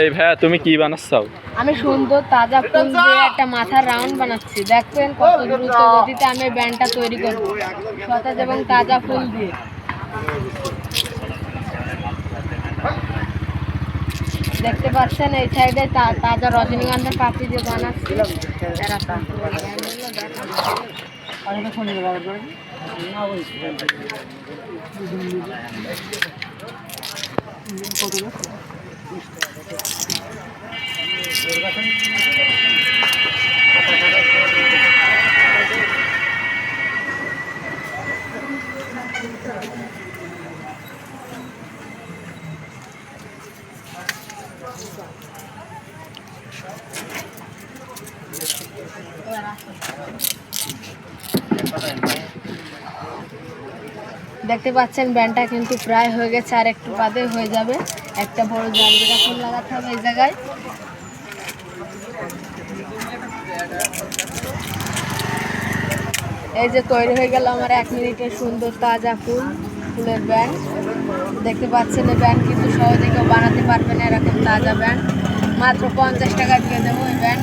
এই ভাইয়া, তুমি কি বানাচ্ছাও? আমি সুন্দর তাজা ফুল দিয়ে একটা মাথার রাউন্ড বানাচ্ছি। দেখবেন কত দ্রুত গতিতে আমি ব্যান্ডটা তৈরি করব। সতেজ এবং তাজা ফুল দিয়ে। দেখতে পাচ্ছেন, এই সাইডে তাজা রজনীগন্ধার পাপড়ি দিয়ে বানাচ্ছি। এরা দেখতে পাচ্ছেন, ব্যান্ডটা কিন্তু প্রায় হয়ে গেছে আর একটু বাদে হয়ে যাবে। একটা বড় জানবিরা ফুল লাগাতে হবে এই জায়গায়। এই যে তৈরি হয়ে গেল আমার এক মিনিটের সুন্দর তাজা ফুল, ফুলের ব্যান্ড দেখতে পাচ্ছেন এই ব্যান্ড কিন্তু সহজে কেউ বানাতে পারবে না, এরকম তাজা ব্যান্ড মাত্র পঞ্চাশ টাকা দিয়ে দেবো এই ব্যান্ড